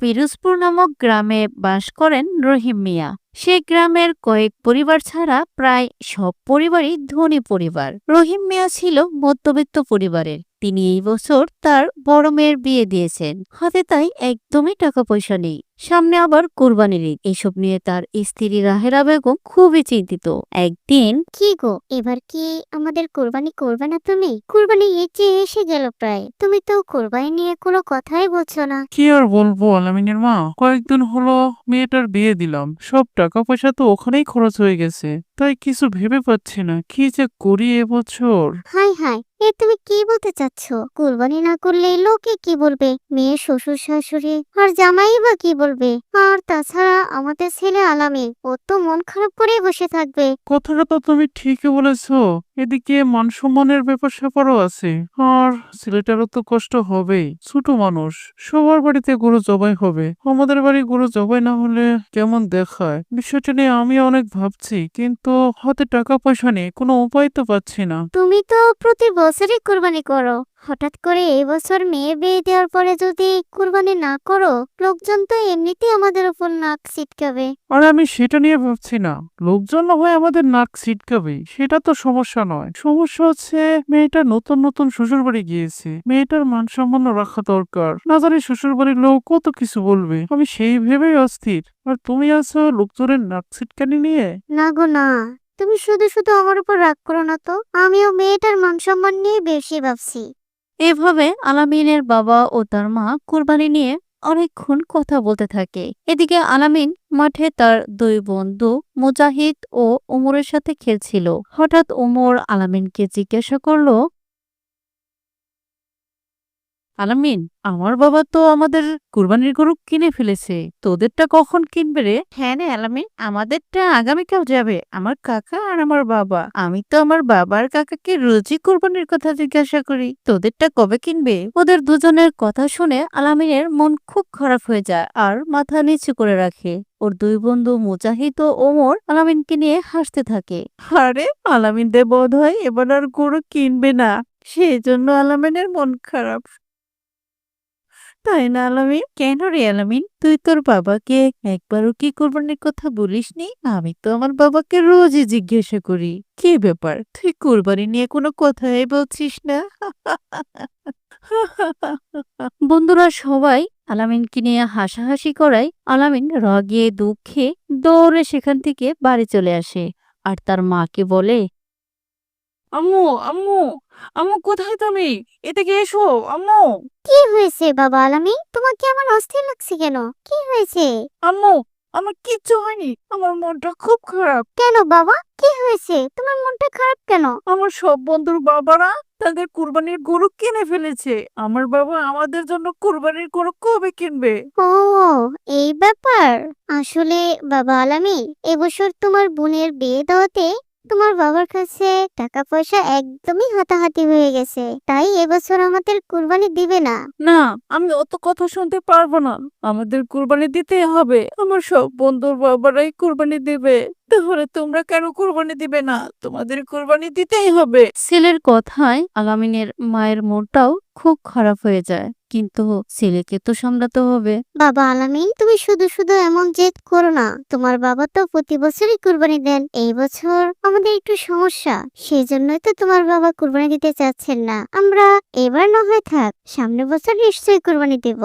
পিরোজপুর নামক গ্রামে বাস করেন রহিম মিয়া। সে গ্রামের কয়েক পরিবার ছাড়া প্রায় সব পরিবারই ধনী পরিবার। রহিম মিয়া ছিল মধ্যবিত্ত পরিবারের। তিনি এই বছর তার বড় মেয়ের বিয়ে দিয়েছেন। হাতে তাই একদমই টাকা পয়সা নেই। সামনে আবার কোরবানির ঈদ। এসব নিয়ে তার স্ত্রী রাহেরা বেগম খুবই চিন্তিত। একদিন কি গো এবার কি আমাদের কোরবানি করবে না তুমি? কোরবানি ঈদ যে এসে গেল প্রায়। তুমি তো কোরবানি নিয়ে কোনো কথাই বলছো না। কি আর বলব আলামিনের মা। কয়েকদিন হলো মেয়েটার বিয়ে দিলাম। সব টাকা পয়সা তো ওখানেই খরচ হয়ে গেছে। তাই কিছু ভেবে পাচ্ছি না। কি যে করি এবছর হাই হাই। এ তুমি কি বলতে চাচ্ছ? কোরবানি না করলে লোকে কি বলবে? মেয়ে শ্বশুর শাশুড়ি আর জামাই বা কি বলবে? আর তাছাড়া আমাদের ছেলে আলামী ও তো মন খারাপ করেই বসে থাকবে। কথাটা তো তুমি ঠিকই বলেছ। এদিকে মান সম্মানের ব্যাপার স্যাপারও আছে। আর ছেলেটারও তো কষ্ট হবেই। ছোট মানুষ সবার বাড়িতে গরু জবাই হবে। আমাদের বাড়ি গরু জবাই না হলে কেমন দেখায়? বিষয়টা নিয়ে আমি অনেক ভাবছি কিন্তু হাতে টাকা পয়সা নেই কোনো উপায় তো পাচ্ছি না। তুমি তো প্রতি বছরই কোরবানি করো। হঠাৎ করে এই বছর মেয়ে বিয়ে দেওয়ার পরে যদি কোরবানি না করো লোকজন তো এমনিতেই আমাদের উপর নাক ছিটকাবে। আর আমি সেটা নিয়ে ভাবছি না। লোকজন না হয় আমাদের নাক ছিটকাবে সেটা তো সমস্যা নয়। সমস্যা হচ্ছে মেয়েটা নতুন নতুন শ্বশুর বাড়ি গিয়েছে। মেয়েটার মান সম্মান রাখা দরকার। না জানি শ্বশুর বাড়ির লোক কত কিছু বলবে। আমি সেই ভেবেই অস্থির। আর তুমি আছো লোকজনের নাক ছিটকানি নিয়ে? না গো না। তুমি শুধু শুধু আমার উপর রাগ করো না তো। আমিও মেয়েটার মান সম্মান নিয়ে বেশি ভাবছি। এভাবে আলামিনের বাবা ও তার মা কোরবানি নিয়ে অনেকক্ষণ কথা বলতে থাকে। এদিকে আলামিন মাঠে তার দুই বন্ধু মুজাহিদ ও উমরের সাথে খেলছিল। হঠাৎ ওমর আলামিনকে জিজ্ঞাসা করল আলামিন আমার বাবা তো আমাদের কুরবানির গরু কিনে ফেলেছে। তোদেরটা কখন কিনবে রে? হ্যাঁ রে আলামিন আমাদেরটা আগামীকাল যাবে আমার কাকা আর আমার বাবা। আমি তো আমার বাবার কাকাকে রোজই কুরবানির কথা জিজ্ঞাসা করি তোদেরটা কবে কিনবে? ওদের দুজনের কথা শুনে আলামিনের মন খুব খারাপ হয়ে যায় আর মাথা নিচু করে রাখে। ওর দুই বন্ধু মুজাহিদ ও ওমর আলামিনকে নিয়ে হাসতে থাকে। আরে আলামিন দে বোধ হয় এবার আর গরু কিনবে না। সেই জন্য আলামিনের মন খারাপ। তাই না, আলামিন? কেন রে আলামিন? তুই তোর বাবাকে একবারও কি কোরবানির কথা বলিসনি? আমি তো আমার বাবাকে রোজই জিজ্ঞাসা করি, কি ব্যাপার? তুই কোরবানি নিয়ে কোনো কথাই বলছিস না? বন্ধুরা সবাই আলামিনকে নিয়ে হাসাহাসি করায় আলামিন রাগে দুঃখে দৌড়ে সেখান থেকে বাড়ি চলে আসে। আর তার মাকে বলে আম্মু আম্মু আম্মু কোথায় তুমি? এদিকে এসো আম্মু। কি হয়েছে বাবা আলামি? তোমাকে আমার অস্থির লাগছে কেন? কি হয়েছে? আম্মু আমার কিচ্ছু হয়নি। আমার মনটা খুব খারাপ। কেন বাবা? কি হয়েছে? তোমার মনটা খারাপ কেন? আমার সব বন্ধুর বাবারা তাদের কুরবানির গরু কিনে ফেলেছে। আমার বাবা আমাদের জন্য কুরবানির গরু কবে কিনবে? ও এই ব্যাপার? আসলে বাবা আলামি এবছর তোমার বোনের বিয়ে দেওয়াতে তোমার বাবার কাছে টাকা পয়সা একদমই হাতাহাতি হয়ে গেছে। তাই এবছর আমাদের কুরবানি দিবে না। না আমি অত কথা শুনতে পারব না। আমাদের কুরবানি দিতে হবে। আমার সব বন্ধুর বাবারাই কুরবানি দেবে। তাহলে তোমরা কেন কুরবানি দিবে না? তোমাদের কুরবানি দিতেই হবে। ছেলের কথায় আলামিনের মায়ের মনটাও খুব খারাপ হয়ে যায়। কিন্তু ছেলেকে তো সামলাতে হবে। বাবা আলামিন তুমি শুধু শুধু এমন জেদ করো না। তোমার বাবা তো প্রতি বছরই কুরবানি দেন। এই বছর আমাদের একটু সমস্যা। সেই জন্যই তো তোমার বাবা কুরবানি দিতে চাচ্ছেন না। আমরা এবার না হয় থাক সামনের বছর নিশ্চয়ই কুরবানি দেব।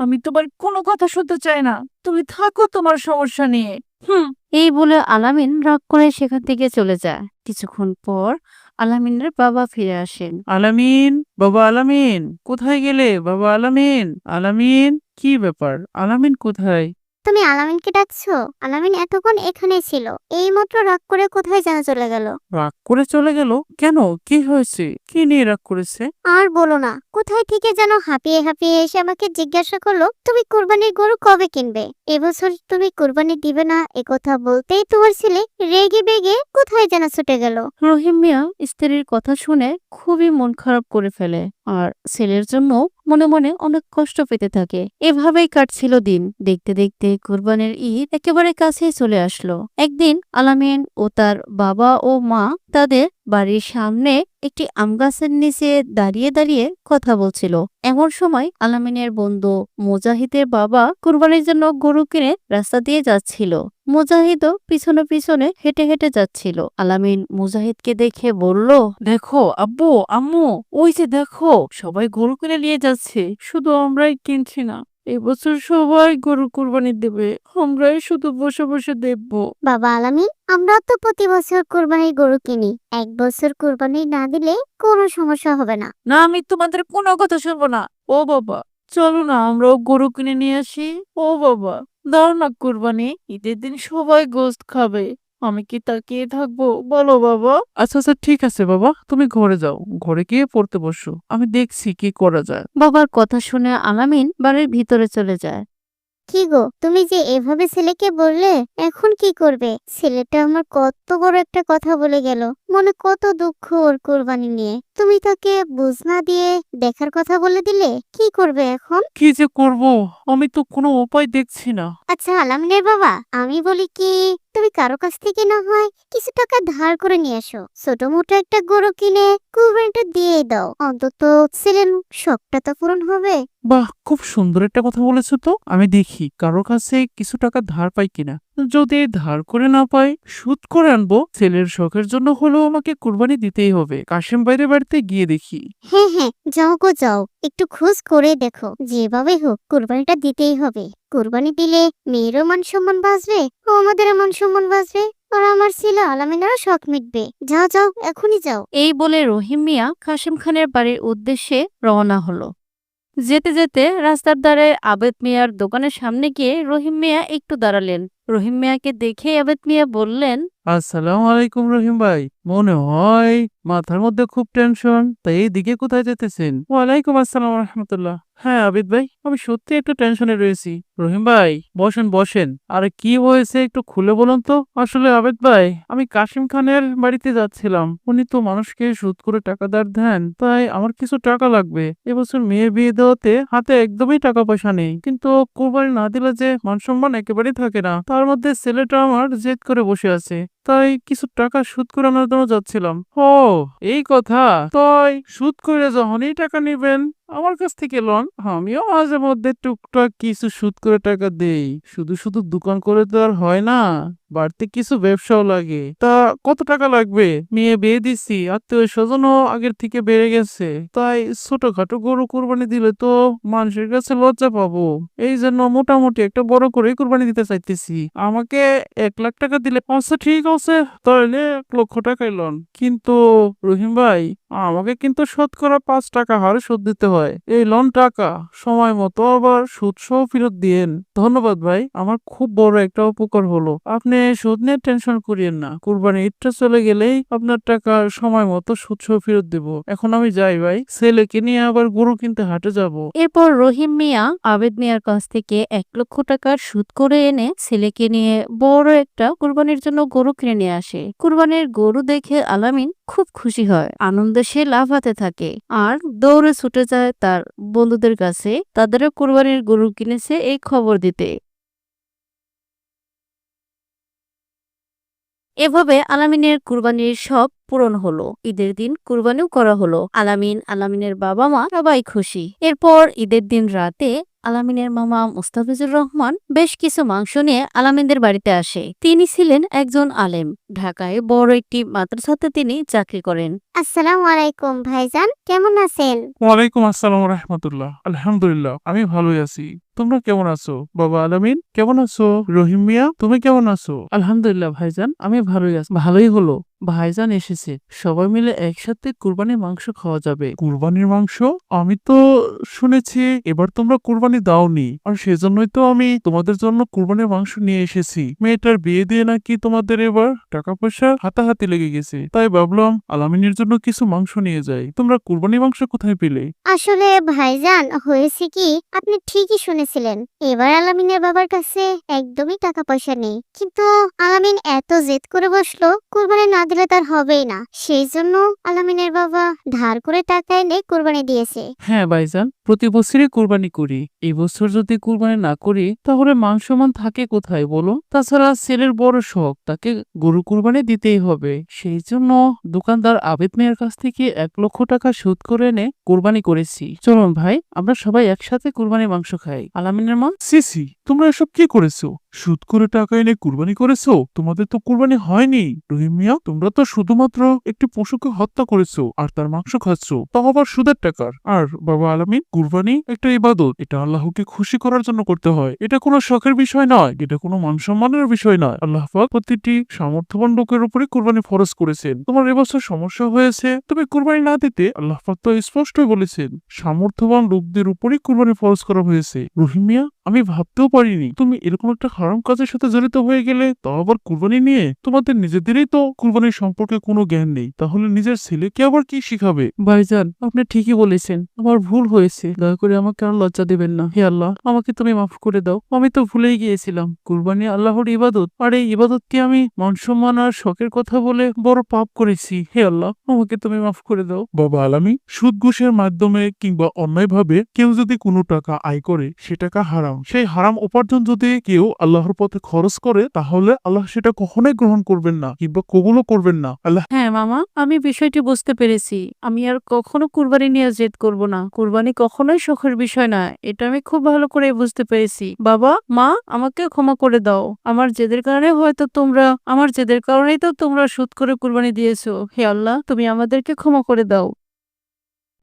আমি তোমার কোনো কথা শুনতে চাই না। তুমি থাকো তোমার সমস্যা নিয়ে। হুম, এই বলে আলামিন রাগ করে সেখান থেকে চলে যায়। কিছুক্ষণ পর আলামিনের বাবা ফিরে আসেন। আলামিন, বাবা আলামিন, কোথায় গেলে? বাবা আলামিন আলামিন, কি ব্যাপার? আলামিন কোথায়? তুমি আলামিনকে ডাকছো? আলামিন এতক্ষণ এখানে ছিল। এইমাত্র রাগ করে কোথায় যেন চলে গেল? রাগ করে চলে গেল? কেন? কি হয়েছে? কি নিয়ে রাগ করেছে? আর বলো না। কোথায় থেকে যেন হাঁপিয়ে হাঁপিয়ে এসে আমাকে জিজ্ঞাসা করল তুমি কুরবানির গরু কবে কিনবে? এবছর তুমি কুরবানি দিবে না এ কথা বলতেই তোমার ছেলে রেগে বেগে কোথায় যেন ছুটে গেল। রহিম মিয়া স্ত্রীর কথা শুনে খুবই মন খারাপ করে ফেলে। আর ছেলের জন্য মনে মনে অনেক কষ্ট পেতে থাকে। এভাবেই কাটছিল দিন। দেখতে দেখতে কুরবানের ঈদ একেবারে কাছেই চলে আসলো। একদিন আলামিন ও তার বাবা ও মা তাদের বাড়ির সামনে একটি আম গাছের নিচে দাঁড়িয়ে দাঁড়িয়ে কথা বলছিল। এমন সময় আলামিনের বন্ধু মুজাহিদের বাবা কুরবানির জন্য গরু কিনে রাস্তা দিয়ে যাচ্ছিল। মুজাহিদও পিছনে পিছনে হেঁটে হেঁটে যাচ্ছিল। আলামিন মুজাহিদকে দেখে বলল, দেখো, আব্বু, আম্মু, ওই যে দেখো, সবাই গরু কিনে নিয়ে যাচ্ছে, শুধু আমরাই কিনছি না। এবছর সবাই গরু কুরবানি দেবে। আমরাই শুধু বসে বসে দেখব। বাবা আলামিন আমরা তো প্রতি বছর কোরবানির গরু কিনি। এক বছর কোরবানি না দিলে কোনো সমস্যা হবে না। না আমি তোমাদের কোনো কথা শুনব না। ও বাবা চলো না আমরাও গরু কিনে নিয়ে আসি। ও বাবা দাও না কুরবানি। ঈদের দিন সবাই গোস্ত খাবে। আমি কি তাকিয়ে থাকব? বলো বাবা। আচ্ছা আচ্ছা ঠিক আছে বাবা। তুমি ঘরে যাও। ঘরে গিয়ে পড়তে বসো। আমি দেখছি কি করা যায়। বাবার কথা শুনে আলামিন বাড়ির ভিতরে চলে যায়। কি গো তুমি যে এভাবে ছেলেকে বললে এখন কি করবে? ছেলেটা আমার কত বড় একটা কথা বলে গেল। মনে কত দুঃখ ওর কোরবানি নিয়ে। তুমি তাকে বুঝ না দিয়ে দেখার কথা বলে দিলে? কি করবে এখন? কি যে করব? আমি তো কোনো উপায় দেখছি না। আচ্ছা আলামিনের বাবা আমি বলি কি তুমি কারও কাছ থেকে না হয় কিছু টাকা ধার করে নিয়ে আসো। ছোট মোটো একটা গরু কিনে কুরবানিটা দিয়ে দাও। অন্তত ছেলের শখটা তো পূরণ হবে। বাহ খুব সুন্দর একটা কথা বলেছ তো। আমি দেখি কারও কাছে কিছু টাকা ধার পাই কিনা। যদি ধার করে না পাই সুদ করে আনব। ছেলের শখের জন্য হলেও আমাকে কুরবানি দিতেই হবে। কাশেম বাইরে বাড়িতে গিয়ে দেখি। হ্যাঁ হ্যাঁ যাও গো যাও। একটু খোঁজ করে দেখো। যেভাবে হোক কুরবানিটা দিতেই হবে। কুরবানি দিলে মেয়েরও মান সম্মান বাঁচবে ও আমাদের মান সম্মান বাঁচবে আর আমার ছেলে আলামিনারও শখ মিটবে। যাও যাও এখনই যাও। এই বলে রহিম মিয়া কাশিম খানের বাড়ির উদ্দেশ্যে রওনা হলো। যেতে যেতে রাস্তার ধারে আবেদ মিয়ার দোকানের সামনে গিয়ে রহিম মিয়া একটু দাঁড়ালেন। রহিম মিয়াকে দেখে আবেদ মিয়া বললেন, আসসালামু আলাইকুম রহিম ভাই। মনে হয় মাথার মধ্যে খুব টেনশন তাই এইদিকে কোথায় যেতেছেন? ওয়ালাইকুম আসসালাম রহমতুল্লাহ। হ্যাঁ আবিদ ভাই, আমি সত্যি একটু টেনশনে রয়েছি। রহিম ভাই, বসেন বসেন। আরে, কি হয়েছে একটু খুলে বলুন তো? আসলে আবেদ ভাই, আমি কাশিম খানের বাড়িতে যাচ্ছিলাম। উনি তো মানুষকে সুদ করে টাকা ধার দেন, তাই আমার কিছু টাকা লাগবে। এবছর মেয়ে বিয়ে দেওয়াতে হাতে একদমই টাকা পয়সা নেই। কিন্তু কোরবানি না দিলে যে মান সম্মান একেবারেই থাকে না। তার মধ্যে ছেলেটা আমার জেদ করে বসে আছে। তাই কিছু টাকা সুদ করানোর জন্য যাচ্ছিলাম। ও, এই কথা? তাই সুদ করে যখনই টাকা নিবেন আমার কাছ থেকে লন আমিও মাঝে মধ্যে টুকটাক কিছু সুদ করে টাকা দেই। শুধু শুধু দোকান করে তো আর হয় না, বাড়তি কিছু ব্যবসাও লাগে। তা কত টাকা লাগবে? মেয়ে বিয়ে দিছি, আত্মীয় স্বজনও আগের থেকে বেড়ে গেছে। তাই ছোটখাটো গরু কুরবানি দিলে তো মানুষের কাছে লজ্জা পাবো। এই জন্য মোটামুটি একটা বড় করে কুরবানি দিতে চাইতেছি। আমাকে এক লাখ টাকা দিলে আচ্ছা ঠিক আছে, তাহলে এক লক্ষ টাকাই লন কিন্তু রহিম ভাই, আমাকে কিন্তু শতকরা পাঁচ টাকা হারে সুদ দিতে হয়। এই লোন টাকা সময় মতো আবার সুদ সহ ফেরত দিয়েন। ধন্যবাদ ভাই, আমার খুব বড় একটা উপকার হলো। আপনি সুদ নিয়ে টেনশন করিয়েন না। কুরবানি ঈদটা চলে গেলেই আপনার টাকা সময় মতো সুদ সহ ফেরত দেব। এখন আমি যাই ভাই, ছেলেকে নিয়ে আবার গরু কিনতে হাটে যাব। এরপর রহিম মিয়া আবেদ মিয়ার কাছ থেকে এক লক্ষ টাকার সুদ করে এনে ছেলেকে নিয়ে বড় একটা কুরবানির জন্য গরু কিনে নিয়ে আসে। কুরবানির গরু দেখে আলামিন খুব খুশি হয়। আনন্দে সে লাফাতে থাকে। আর দৌড়ে ছুটে যায় তার বন্ধুদের কাছে। তাদেরও কুরবানির গরু কিনেছে এই খবর দিতে। এভাবে আলামিনের কুরবানির সব পূরণ হলো। ঈদের দিন কুরবানিও করা হলো। আলামিন, আলামিনের বাবা মা সবাই খুশি। এরপর ঈদের দিন রাতে আলামিনের মামা মুস্তাফিজুর রহমান বেশ কিছু মাংস নিয়ে আলামিনদের বাড়িতে আসে। তিনি ছিলেন একজন আলেম। ঢাকায় বড় একটি মাদ্রাসাতে তিনি চাকরি করেন। আসসালামু আলাইকুম ভাইজান কেমন আছেন? ওয়ালাইকুম আসসালাম রহমতুল্লাহ। আলহামদুলিল্লাহ আমি ভালোই আছি। তোমরা কেমন আছো? বাবা আলামিন কেমন আছো? রহিম মিয়া তুমি কেমন আছো? আলহামদুলিল্লাহ ভাইজান আমি ভালোই আছি। ভালোই হলো। ভাইজান এসেছে। সবাই মিলে একসাথে কুরবানির মাংস খাওয়া যাবে। কুরবানির মাংস? আমি তো শুনেছি এবার তোমরা কুরবানি দাওনি। আর সেজন্যই তো আমি তোমাদের জন্য কুরবানির মাংস নিয়ে এসেছি। মেয়েটার বিয়ে দিয়ে নাকি তোমাদের এবার টাকা পয়সা হাতাহাতি লেগে গেছে। তাই ভাবলাম আলামিনের জন্য কিছু মাংস নিয়ে যাই। তোমরা কুরবানির মাংস কোথায় পেলে? আসলে ভাইজান হয়েছে কি আপনি ঠিকই শুনেছিলেন। এবার আলামিনের বাবার কাছে একদমই টাকা পয়সা নেই। কিন্তু আলামিন এত জেদ করে বসল কোরবানি না দিলে তার হবেই না। সেই জন্য আলামিনের বাবা ধার করে টাকা এনে কোরবানি দিয়েছে। হ্যাঁ ভাইজান প্রতি বছরই কোরবানি করি। এবছর যদি কুরবানি না করি, তাহলে মান থাকে কোথায় বলো তাছাড়া ছেলের বড় শখ, তাকে গরু কুরবানি দিতেই হবে। সেই জন্য দোকানদার আবেদ মেয়ের কাছ থেকে এক লক্ষ টাকা সুদ করে এনে কুরবানি করেছি। চলুন ভাই, আমরা সবাই একসাথে কুরবানি মাংস খাই। আলামিনের মা সিসি তোমরা এসব কি করেছ? সুদ করে টাকা এনে কুরবানি করেছ? তোমাদের তো কুরবানি হয়নি। রহিম মিয়া, তোমরা তো শুধুমাত্র একটি পশুকে হত্যা করেছ আর তার মাংস খাচ্ছ। তাও আবার সুদের টাকার। আর, বাবা আলামিন, কুরবানি একটা ইবাদত। এটা আল্লাহকে খুশি করার জন্য করতে হয়। এটা কোনো শখের বিষয় নয়। এটা কোনো মান সম্মানের বিষয় নয়। আল্লাহ প্রতিটি সামর্থ্যবান লোকের উপরে কুরবানি ফরজ করেছেন। তোমার এবছর সমস্যা হয়েছে। তুমি কুরবানি না দিতে আল্লাহ পাক তো স্পষ্টই বলেছেন। সামর্থ্যবান লোকদের উপরই কুরবানি ফরজ করা হয়েছে। রহিম মিয়া, আমি ভাবতেও পারিনি। তুমি এরকম একটা হারাম কাজের সাথে জড়িত হয়ে গেলে তাও আবার কুরবানি নিয়ে? তোমাদের নিজেদেরই তো কুরবানির সম্পর্কে কোনো জ্ঞান নেই। তাহলে নিজের ছেলেকে আবার কি শিখাবে? ভাইজান আপনি ঠিকই বলেছেন। আমার ভুল হয়েছে। দয়া করে আমাকে আর লজ্জা দেবেন না। হে আল্লাহ আমাকে তুমি মাফ করে দাও। আমি তো ভুলেই গিয়েছিলাম। কুরবানি আল্লাহর ইবাদত। আর এই ইবাদতকে আমি মান সম্মান আর শখের কথা বলে বড় পাপ করেছি। হে আল্লাহ আমাকে তুমি মাফ করে দাও। বাবা আলামি সুদ ঘুষের মাধ্যমে কিংবা অন্যায়ভাবে কেউ যদি কোনো টাকা আয় করে সে টাকা হারাম। সেই হারাম উপার্জন যদি কেউ আল্লাহর পথে খরচ করে, তাহলে আল্লাহ সেটা কখনোই গ্রহণ করবেন না কিংবা কবুলও করবেন না। আল্লাহ হ্যাঁ মামা, আমি বিষয়টি বুঝতে পেরেছি। আমি আর কখনো কুরবানি নিয়ে জেদ করব না। কুরবানি কখনোই শখের বিষয় না, এটা আমি খুব ভালো করে বুঝতে পেরেছি। বাবা, মা, আমাকে ক্ষমা করে দাও। আমার জেদের কারণে হয়তো তোমরা, আমার জেদের কারণেই তো তোমরা সুদ করে কুরবানি দিয়েছ। হে আল্লাহ, তুমি আমাদেরকে ক্ষমা করে দাও।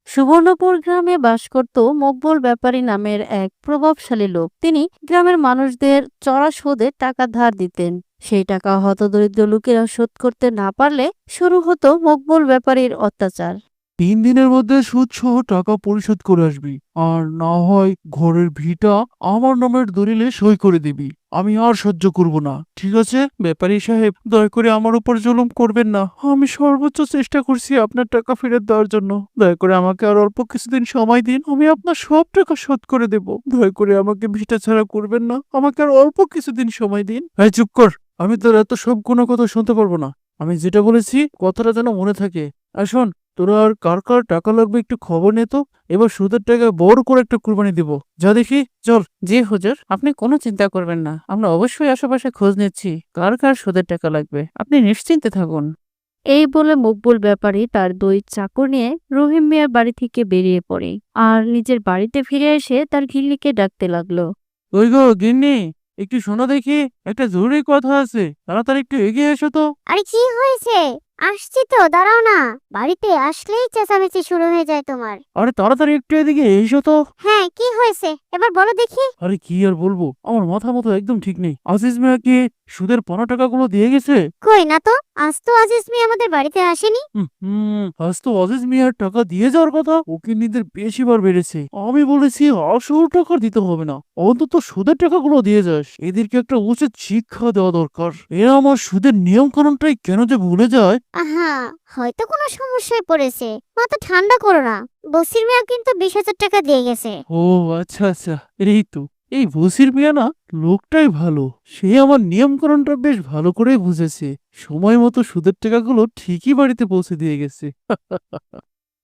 সুবর্ণপুর গ্রামে বাস করত মকবল ব্যাপারী নামের এক প্রভাবশালী লোক। তিনি গ্রামের মানুষদের চড়া সুদে টাকা ধার দিতেন। সেই টাকা হতদরিদ্র লোকেরা শোধ করতে না পারলে শুরু হতো মকবল ব্যাপারীর অত্যাচার। তিন দিনের মধ্যে সুদ সহ টাকা পরিশোধ করে আসবি। আর না হয় ঘরের ভিটা আমার নামের দলিলে সই করে দিবি। আমি আর সহ্য করব না, ঠিক আছে? ব্যাপারী সাহেব, দয়া করে আমার উপর জুলুম করবেন না। আমি সর্বোচ্চ চেষ্টা করছি আপনার টাকা ফেরত দেওয়ার জন্য। দয়া করে আমাকে আর অল্প কিছুদিন সময় দিন, আমি আপনার সব টাকা শোধ করে দেব। দয়া করে আমাকে ভিটা ছাড়া করবেন না, আমাকে আর অল্প কিছুদিন সময় দিন। হ্যাঁ চুপ কর, আমি তোর এত সব কোনো কথা শুনতে পারব না। আমি যেটা বলেছি কথাটা যেন মনে থাকে। আর শোন তোরা আর কার কার টাকা লাগবে একটু খবর নে তো। এবার সুদের টাকা বড় করে একটা কুরবানি দিব। যা দেখি চল। জি হুজুর আপনি কোনো চিন্তা করবেন না। আমরা অবশ্যই আশেপাশে খোঁজ নিচ্ছি কার কার সুদের টাকা লাগবে। আপনি নিশ্চিন্তে থাকুন। এই বলে মকবুল ব্যাপারী তার দুই চাকর নিয়ে রহিম মিয়ার বাড়ি থেকে বেরিয়ে পড়ে। আর নিজের বাড়িতে ফিরে এসে তার ঘিল্লিকে ডাকতে লাগল। ওই গো গিন্নি একটু শোনো দেখি একটা জরুরি কথা আছে। তাড়াতাড়ি একটু এগিয়ে এসো তো। আরে কি হয়েছে? আসছি তো দাঁড়াও না। বাড়িতে আসলেই চেঁচামেচি শুরু হয়ে যায় তোমার। আরে তাড়াতাড়ি একটু এদিকে এসো তো। হ্যাঁ কি হয়েছে? এবার বলো দেখি। আরে কি আর বলব আমার মাথা মতো একদম ঠিক নেই। আজিজ মিয়া কি সুদের পনেরো টাকাগুলো দিয়ে গেছে? কই না তো আজ তো আজিজ মিয়া আমাদের বাড়িতে আসেনি। হুম, আজ তো অজিজ মিয়ার টাকা দিয়ে যাওয়ার কথা ওকে নিদের বেশি বার বেড়েছে। আমি বলেছি আসল টাকা দিতে হবে না। অন্তত সুদের টাকাগুলো দিয়ে যাস। এদেরকে একটা উচিত শিক্ষা দেওয়া দরকার। এরা আমার সুদের নিয়ম কানুনটাই কেন যে ভুলে যায় আহা হয়তো কোনো সমস্যায় পড়েছে। মাথা ঠান্ডা করো না। বসির মিয়া কিন্তু বিশ হাজার টাকা দিয়ে গেছে। ও আচ্ছা আচ্ছা এই তো। এই বসির মিয়া না লোকটাই ভালো। সে আমার নিয়মকরণটা বেশ ভালো করেই বুঝেছে। সময় মতো সুদের টাকাগুলো ঠিকই বাড়িতে পৌঁছে দিয়ে গেছে।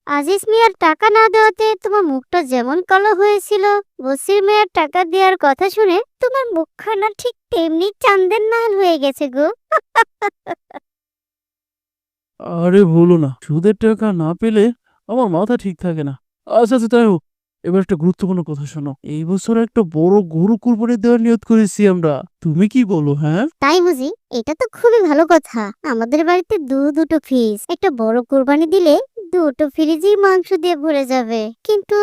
আজিজ মিয়ার টাকা না দেওয়াতে তোমার মুখটা যেমন কালো হয়েছিল বসির মিয়ার টাকা দেওয়ার কথা শুনে তোমার মুখখানা ঠিক তেমনি চান্দের নাল হয়ে গেছে গো। আরে বলো না সুদের টাকা না পেলে আমার মাথা ঠিক থাকে না। আচ্ছা আচ্ছা তাই হোক এবার একটা গুরুত্বপূর্ণ কথা শোনো। এই বছর একটা বড় গরু কুরবানি দেওয়ার নিয়ত করেছি আমরা। তুমি কি বলো হ্যাঁ? তাই বুঝি? এটা তো খুবই ভালো কথা। আমাদের বাড়িতে দু দুটো ফ্রিজ একটা বড় কুরবানি দিলে দুটো ফ্রিজই মাংস দিয়ে ভরে যাবে। কিন্তু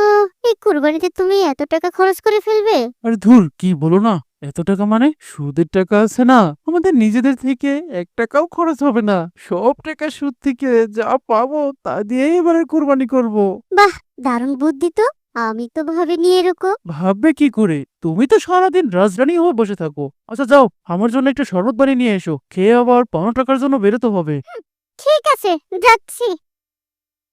এই কুরবানিতে তুমি এত টাকা খরচ করে ফেলবে? আরে ধুর কি বলো না? এত টাকা মানে সুদের টাকা আছে না? আমাদের নিজেদের থেকে এক টাকাও খরচ হবে না। সব টাকা সুদ থেকে যা পাবো তা দিয়েই এবারে কুরবানি করব। দারুণ বুদ্ধি তো। আমি তো ভাবিনি এরকম। ভাববে কি করে? তুমি তো সারাদিন রাজরানী হয়ে বসে থাকো। আচ্ছা যাও আমার জন্য একটা শরবত বানিয়ে নিয়ে এসো। খেয়ে আবার পনেরো টাকার জন্য বেরোতে হবে। ঠিক আছে যাচ্ছি।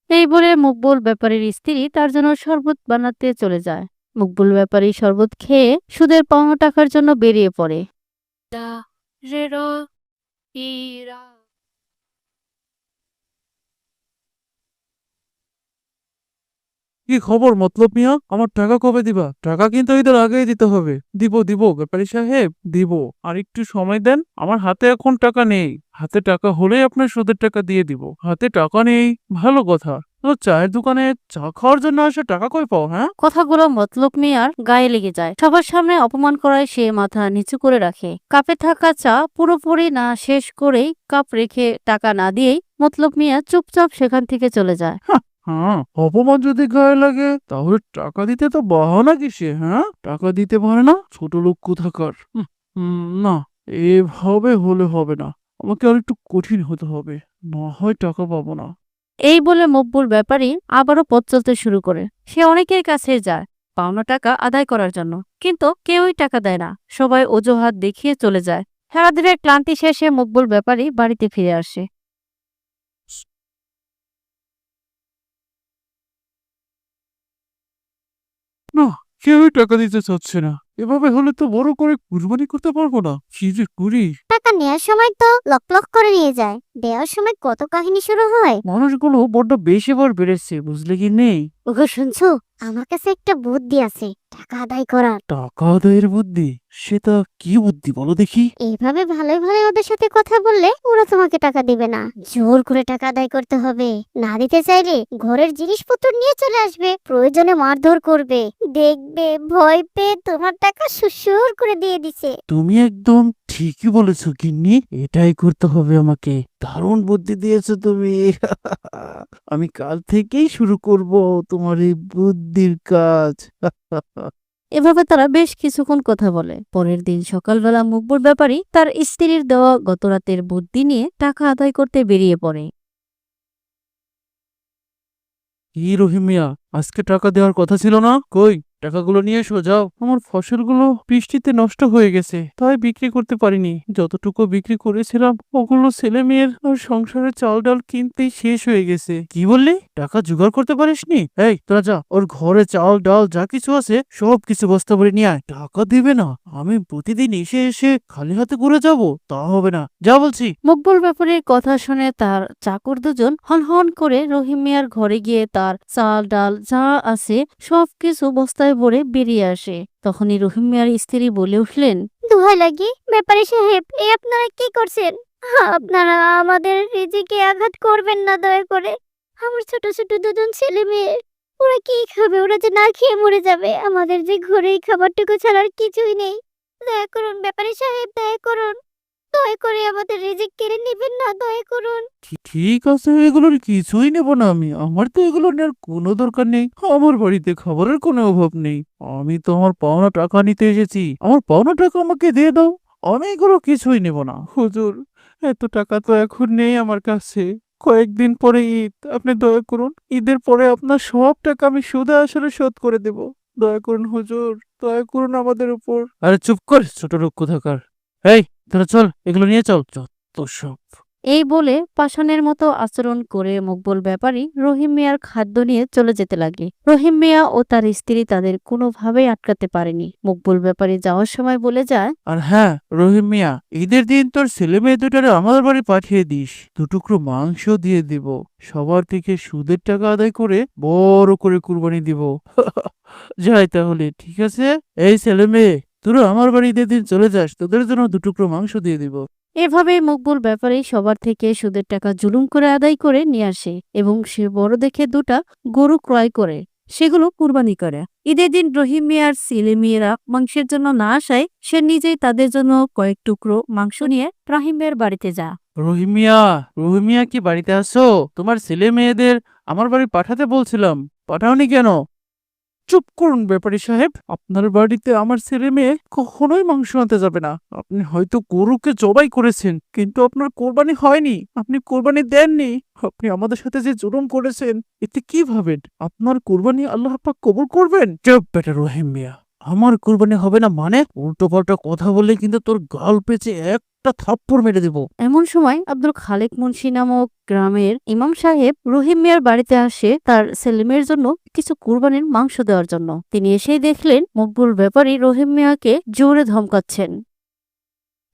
এই বলে মকবুল ব্যাপারীর স্ত্রী তার জন্য শরবত বানাতে চলে যায়। মকবুল ব্যাপারী শরবত খেয়ে সুদের পাওনা টাকার জন্য বেরিয়ে পড়ে। কি খবর মতলব মিয়া? আমার টাকা কবে দিবা? টাকা কিন্তু ঈদের আগেই দিতে হবে। দিব দিব ব্যাপারী সাহেব দিব। আর একটু সময় দেন আমার হাতে এখন টাকা নেই। হাতে টাকা হলেই আপনার সুদের টাকা দিয়ে দিব। হাতে টাকা নেই ভালো কথা। তো চায়ের দোকানে চা খাওয়ার জন্য আসে টাকা কই পাও হ্যাঁ? কথাগুলো মতলব মিয়ার গায়ে লেগে যায়। সবার সামনে অপমান করায় সে মাথা নিচু করে রাখে। কাপে থাকা চা পুরোপুরি না শেষ করেই কাপ রেখে টাকা না দিয়েই মতলব মিয়া চুপচাপ সেখান থেকে চলে যায়। হ্যাঁ অপমান যদি গায়ে লাগে, তাহলে টাকা দিতে তো বাহানা কিসে হ্যাঁ? টাকা দিতে পারে না, ছোট লোক কোথাকার? না, এভাবে হলে হবে না। আমাকে আর একটু কঠিন হতে হবে, না হয় টাকা পাবো না। এই বলে মকবুল ব্যাপারী আবারও পথ চলতে শুরু করে। সে অনেকের কাছে যায় পাওনা টাকা আদায় করার জন্য, কিন্তু কেউই টাকা দেয় না। সবাই অজুহাত দেখিয়ে চলে যায়। সারাদিনের ক্লান্তি শেষে মকবুল ব্যাপারী বাড়িতে ফিরে আসে। কেউই টাকা দিতে চাচ্ছে না। এভাবে হলে তো বড় করে কুরবানি করতে পারব না। কি যে করি? টাকা নেওয়ার সময় তো লক লক করে নিয়ে যায়। দেওয়ার সময় কত কাহিনী শুরু হয়? মানুষগুলো বড্ড বেশি বার বেড়েছে বুঝলে কি নেই? ওকে শুনছো? আমার কাছে একটা বুদ্ধি আছে টাকা আদায় করার। টাকা আদায়ের বুদ্ধি? সেটা কি বুদ্ধি বলো দেখি। এইভাবে ভালোই ভালো ওদের সাথে কথা বললে ওরা তোমাকে টাকা দিবে না। জোর করে টাকা আদায় করতে হবে। না দিতে চাইলে ঘরের জিনিসপত্র নিয়ে চলে আসবে প্রয়োজনে মারধর করবে। দেখবে ভয় পেয়ে তোমার টাকা সুসুর করে দিয়ে দিছে। তুমি একদম ঠিকই বলেছ গিন্নি এটাই করতে হবে আমাকে। দারুণ বুদ্ধি দিয়েছ তুমি। আমি কাল থেকেই শুরু করব তোমার এই বুদ্ধির কাজ। এভাবে তারা বেশ কিছুক্ষণ কথা বলে। পরের দিন সকালবেলা মকবুল ব্যাপারী তার স্ত্রীর দেওয়া গতরাতের বুদ্ধি নিয়ে টাকা আদায় করতে বেরিয়ে পড়ে। কি রহিম মিয়া আজকে টাকা দেওয়ার কথা ছিল না? কই? টাকাগুলো নিয়ে এসো যাও আমার ফসলগুলো বৃষ্টিতে নষ্ট হয়ে গেছে, তাই বিক্রি করতে পারিনি। যতটুকু বিক্রি করেছিলাম, ওগুলো ছেলে মেয়ের আর সংসারের চাল ডাল কিনতেই শেষ হয়ে গেছে। কি বললি? টাকা জোগাড় করতে পারিসনি? এই, তোরা যা, ওর ঘরে চাল ডাল যা কিছু আছে সব কিছু বস্তা ভরে নিয়ে আয়। টাকা দিবে না, আমি প্রতিদিন এসে এসে খালি হাতে ঘুরে যাব, তা হবে না। যা বলছি। মকবুল ব্যাপারীর কথা শুনে তার চাকর দুজন হন হন করে রহিম মিয়ার ঘরে গিয়ে তার চাল ডাল যা আছে, সবকিছু বস্তায় ভরে বেরিয়ে আসে। তখনই রহিম মিয়ার স্ত্রী বলে উঠলেন দোহাই লাগি, ব্যাপারী সাহেব এই আপনারা কি করছেন? আপনারা আমাদের রিজিকে আঘাত করবেন না দয়া করে। আমার ছোট ছোট দুজন ছেলে মেয়ে, ওরা কি খাবে? ওরা যে না খেয়ে মরে যাবে। আমাদের যে ঘরে এই খাবারটুকু ছাড়ার কিছুই নেই। দয়া করুন ব্যাপারী সাহেব, দয়া করুন। দয়া করে আমাদের রিজিক কেড়ে নেবেন না দয়া করুন। ঠিক আছে এগুলোর কিছুই নেব না আমি। আমার তো এগুলো নেওয়ার কোনো দরকার নেই। আমার বাড়িতে খাবারের কোনো অভাব নেই। আমি তো আমার পাওনা টাকা নিতে এসেছি। আমার পাওনা টাকা আমাকে দিয়ে দাও। আমি এগুলো কিছুই নেব না। হুজুর এত টাকা তো এখন নেই আমার কাছে। কয়েকদিন পরে ঈদ। আপনি দয়া করুন ঈদের পরে আপনার সব টাকা আমি সুদে আসলে শোধ করে দেব। দয়া করুন হুজুর দয়া করুন আমাদের উপর। আরে চুপ কর ছোট লোক কোথাকার এই তোরা চল এগুলো নিয়ে চল। চল তো সব। এই বলে পাষাণের মতো আচরণ করে মকবুল ব্যাপারী রহিম মিয়ার খাদ্য নিয়ে চলে যেতে লাগে রহিম মিয়া ও তার স্ত্রী তাদের কোনোভাবেই আটকাতে পারেনি। মকবুল ব্যাপারী যাওয়ার সময় বলে যায় আর হ্যাঁ রহিম মিয়া ঈদের দিন তোর ছেলে মেয়ে দুটারে আমাদের বাড়ি পাঠিয়ে দিস। দুটুকরো মাংস দিয়ে দিব। সবার থেকে সুদের টাকা আদায় করে বড় করে কুরবানি দিব। যাই তাহলে ঠিক আছে? এই ছেলে মেয়ে তোরা আমার বাড়ি ঈদের দিন চলে যাস তোদের জন্য দুটুকরো মাংস দিয়ে দিব। এভাবেই মকবুল ব্যাপারে সবার থেকে সুদের টাকা জুলুম করে আদায় করে নিয়ে আসে এবং সে বড় দেখে দুটা গরু ক্রয় করে সেগুলো কুরবানি করে। ঈদের দিন রহিম মিয়ার ছেলে মেয়েরা মাংসের জন্য না আসায় সে নিজেই তাদের জন্য কয়েক টুকরো মাংস নিয়ে রাহিম মিয়ার বাড়িতে যা রহিম মিয়া কি বাড়িতে আসো তোমার ছেলে মেয়েদের আমার বাড়ি পাঠাতে বলছিলাম পাঠাওনি কেন? চুপ করুন ব্যাপারী সাহেব। আপনার বাড়িতে আমার ছেলে মেয়ে কখনোই মাংস আনতে যাবে না। আপনি হয়তো গরুকে জবাই করেছেন, কিন্তু আপনার কোরবানি হয়নি। আপনি কোরবানি দেননি। আপনি আমাদের সাথে যে জুলুম করেছেন, এতে কি ভাবেন? আপনার কোরবানি আল্লাহ পাক কবুল করবেন? চুপ বেটা রহিম মিয়া। আমার কুরবানি হবে না মানে? উল্টো পাল্টা কথা বললে কিন্তু তোর গাল পেঁচে একটা থাপ্পড় মেরে দেবো। এমন সময় আব্দুল খালেক মুন্সি নামক গ্রামের ইমাম সাহেব রহিম মিয়ার বাড়িতে আসে তার ছেলেমেয়ের জন্য কিছু কুরবানির মাংস দেওয়ার জন্য। তিনি এসেই দেখলেন মকবুল ব্যাপারী রহিম মিয়াকে জোরে ধমকাচ্ছেন।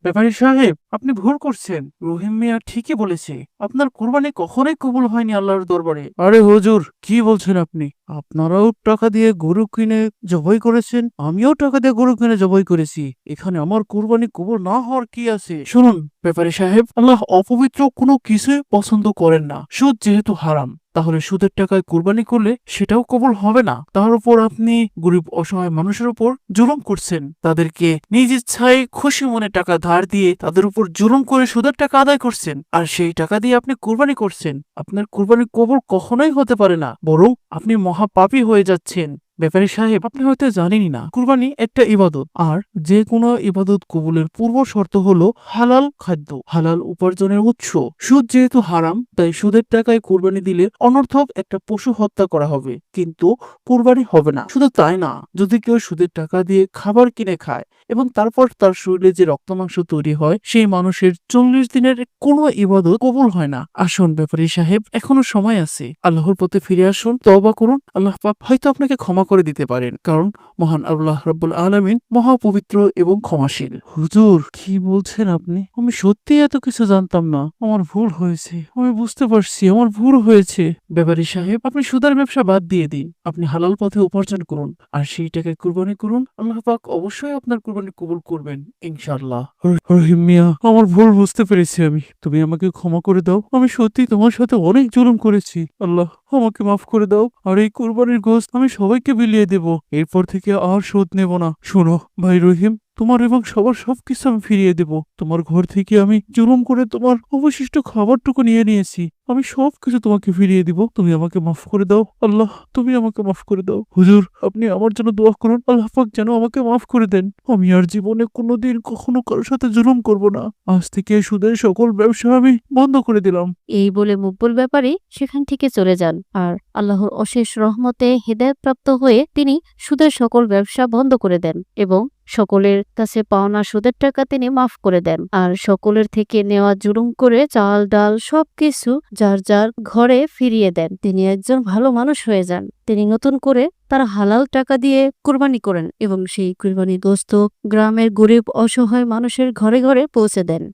ব্যাপারী সাহেব আপনি ভুল করছেন। রহিম মিয়া ঠিকই বলেছে। আপনার কোরবানি কখনোই কবুল হয়নি আল্লাহর দরবারে। আরে হুজুর কি বলছেন আপনি? আপনারাও টাকা দিয়ে গরু কিনে জবাই করেছেন, আমিও টাকা দিয়ে গরু কিনে জবাই করেছি। এখানে আমার কুরবানি কবুল না হওয়ার কি আছে? শুনুন, ব্যাপারী সাহেব, আল্লাহ অপবিত্র কোনো কিছুই পছন্দ করেন না। সুদ যেহেতু হারাম, তাহলে সুদের টাকায় কুরবানি করলে সেটাও কবুল হবে না। তার উপর আপনি গরিব, অসহায় মানুষের উপর জুলুম করছেন। তাদেরকে নিজ ইচ্ছায় খুশি মনে টাকা ধার দিয়ে তাদের উপর জুলুম করে সুদের টাকা আদায় করছেন। আর সেই টাকা দিয়ে আপনি কুরবানি করছেন। আপনার কুরবানি কবুল কখনোই হতে পারে না। বরং আপনি মহাপাপী হয়ে যাচ্ছেন। ব্যাপারী সাহেব, আপনি হয়তো জানেনই না, কুরবানি একটা ইবাদত। আর যে কোনো ইবাদত কবুলের পূর্ব শর্ত হলো হালাল খাদ্য, হালাল উপার্জনের উৎস। সুদ যেহেতু হারাম, তাই সুদের টাকায় কুরবানি দিলে অনর্থক একটা পশু হত্যা করা হবে। কিন্তু কুরবানি হবে না, শুধু তাই না, যদি কেউ সুদের টাকা দিয়ে খাবার কিনে খায় এবং তারপর তার শরীরে যে রক্ত মাংস তৈরি হয়, সেই মানুষের চল্লিশ দিনের কোনো ইবাদত কবুল হয় না। আসুন ব্যাপারী সাহেব, এখনও সময় আছে। আল্লাহর পথে ফিরে আসুন তবা করুন। আল্লাহ হয়তো আপনাকে ক্ষমা করে দিতে পারেন। কারণ মহান আল্লাহ রাব্বুল আলামিন মহাপবিত্র এবং ক্ষমাশীল। হুজুর, কি বলছেন আপনি? আমি সত্যি এত কিছু জানতাম না। আমার ভুল হয়েছে। আমি বুঝতে পারছি, আমার ভুল হয়েছে। ব্যাপারী সাহেব, আপনি সুদার ব্যবসা বাদ দিয়ে দিন। আপনি হালাল পথে উপার্জন করুন। আর সেই টাকায় কুরবানি করুন। আল্লাহ পাক অবশ্যই আপনার কুরবানি কবুল করবেন, ইনশাআল্লাহ। রহিম মিয়া, আমার ভুল বুঝতে পেরেছি আমি। তুমি আমাকে ক্ষমা করে দাও। আমি সত্যি তোমার সাথে অনেক জুলুম করেছি। আল্লাহ, আমাকে মাফ করে দাও। আর এই কুরবানির গোস্ত আমি সবাইকে বিলিয়ে দেব। এরপর থেকে আর শোধ নেব না। শোনো ভাই রহিম তোমার এবং সবার সবকিছু আমি ফিরিয়ে দেব। তোমার ঘর থেকে আমি জুলুম করে তোমার অবশিষ্ট খাবারটুকু নিয়ে নিয়েছি। আমি সবকিছু তোমাকে ফিরিয়ে দিব। তুমি আমাকে মাফ করে দাও। আল্লাহ, তুমি আমাকে মাফ করে দাও। হুজুর, আপনি আমার জন্য দোয়া করুন। আল্লাহ পাক যেন আমাকে মাফ করে দেন। আমি আর জীবনে কোনোদিন কখনো কারোর সাথে জুলুম করব না। আজ থেকে সুদের সকল ব্যবসা আমি বন্ধ করে দিলাম। এই বলে মুকবুল ব্যাপারে সেখান থেকে চলে যান। আর আল্লাহর অশেষ রহমতে হেদায়তপ্রাপ্ত হয়ে তিনি সুদের সকল ব্যবসা বন্ধ করে দেন এবং সকলের কাছে পাওনা সুদের টাকা তিনি মাফ করে দেন। আর সকলের থেকে নেওয়া জুলুম করে চাল, ডাল সবকিছু যার যার ঘরে ফিরিয়ে দেন। তিনি একজন ভালো মানুষ হয়ে যান। তিনি নতুন করে তার হালাল টাকা দিয়ে কোরবানি করেন এবং সেই কুরবানি দোস্ত গ্রামের গরিব, অসহায় মানুষের ঘরে ঘরে পৌঁছে দেন।